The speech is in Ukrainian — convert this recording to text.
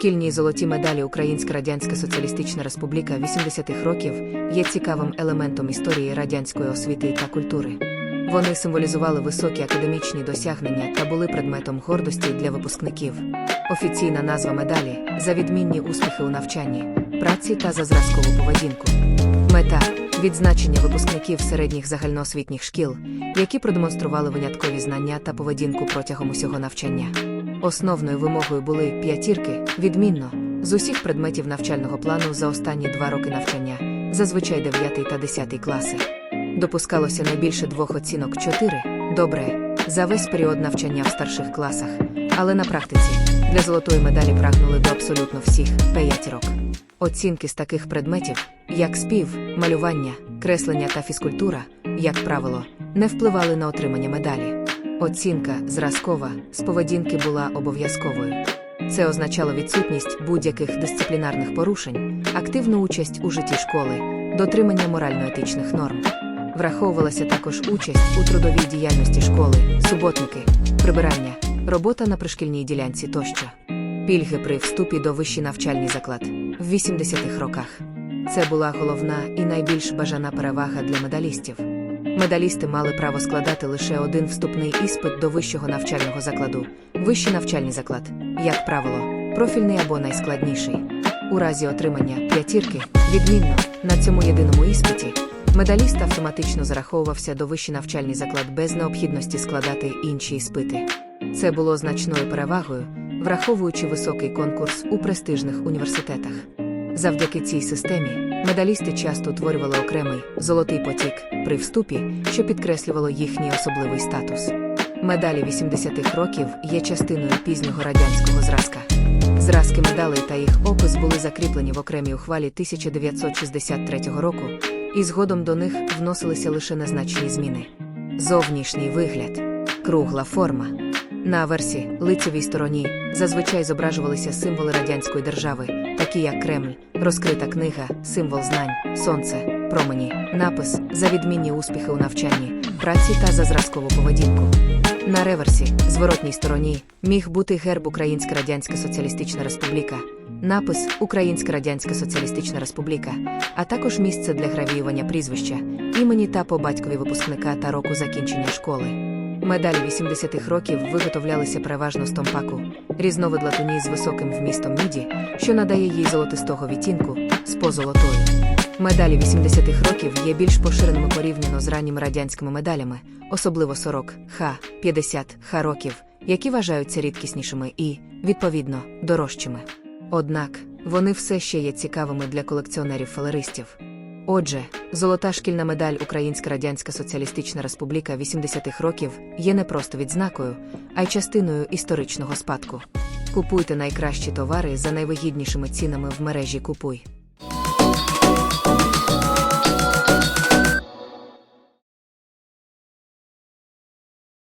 Шкільні золоті медалі Українська Радянська Соціалістична Республіка 80-х років є цікавим елементом історії радянської освіти та культури. Вони символізували високі академічні досягнення та були предметом гордості для випускників. Офіційна назва медалі за відмінні успіхи у навчанні, праці та за зразкову поведінку. Мета відзначення випускників середніх загальноосвітніх шкіл, які продемонстрували виняткові знання та поведінку протягом усього навчання. Основною вимогою були п'ятірки, відмінно, з усіх предметів навчального плану за останні два роки навчання, зазвичай 9 та 10 класи. Допускалося найбільше двох оцінок 4, добре, за весь період навчання в старших класах, але на практиці для золотої медалі прагнули до абсолютно всіх п'ятірок. Оцінки з таких предметів, як спів, малювання, креслення та фізкультура, як правило, не впливали на отримання медалі. Оцінка зразкова з поведінки була обов'язковою. Це означало відсутність будь-яких дисциплінарних порушень, активну участь у житті школи, дотримання морально-етичних норм. Враховувалася також участь у трудовій діяльності школи, суботники, прибирання, робота на пришкільній ділянці тощо. Пільги при вступі до вищий навчальний заклад в 80-х роках. Це була головна і найбільш бажана перевага для медалістів. Медалісти мали право складати лише один вступний іспит до вищого навчального закладу, вищий навчальний заклад, як правило, профільний або найскладніший. У разі отримання п'ятірки, відмінно, на цьому єдиному іспиті, медаліст автоматично зараховувався до вищий навчальний заклад без необхідності складати інші іспити. Це було значною перевагою, враховуючи високий конкурс у престижних університетах. Завдяки цій системі медалісти часто утворювали окремий золотий потік при вступі, що підкреслювало їхній особливий статус. Медалі 80-х років є частиною пізнього радянського зразка. Зразки медалей та їх опис були закріплені в окремій ухвалі 1963 року, і згодом до них вносилися лише незначні зміни. Зовнішній вигляд, кругла форма. На аверсі, лицевій стороні, зазвичай зображувалися символи радянської держави, такі як Кремль, розкрита книга, символ знань, сонце, промені, напис за відмінні успіхи у навчанні, праці та за зразкову поведінку. На реверсі, зворотній стороні, міг бути герб Українська Радянська Соціалістична Республіка, напис Українська Радянська Соціалістична Республіка, а також місце для гравіювання прізвища, імені та по батькові випускника та року закінчення школи. Медалі 80-х років виготовлялися переважно з томпаку, різновид латуні з високим вмістом міді, що надає їй золотистого відтінку, з позолотою. Медалі 80-х років є більш поширеними порівняно з ранніми радянськими медалями, особливо 40 Х, 50 Х років, які вважаються рідкіснішими і, відповідно, дорожчими. Однак, вони все ще є цікавими для колекціонерів-фалеристів. Отже, золота шкільна медаль Українська Радянська Соціалістична Республіка 80-х років є не просто відзнакою, а й частиною історичного спадку. Купуйте найкращі товари за найвигіднішими цінами в мережі Купуй.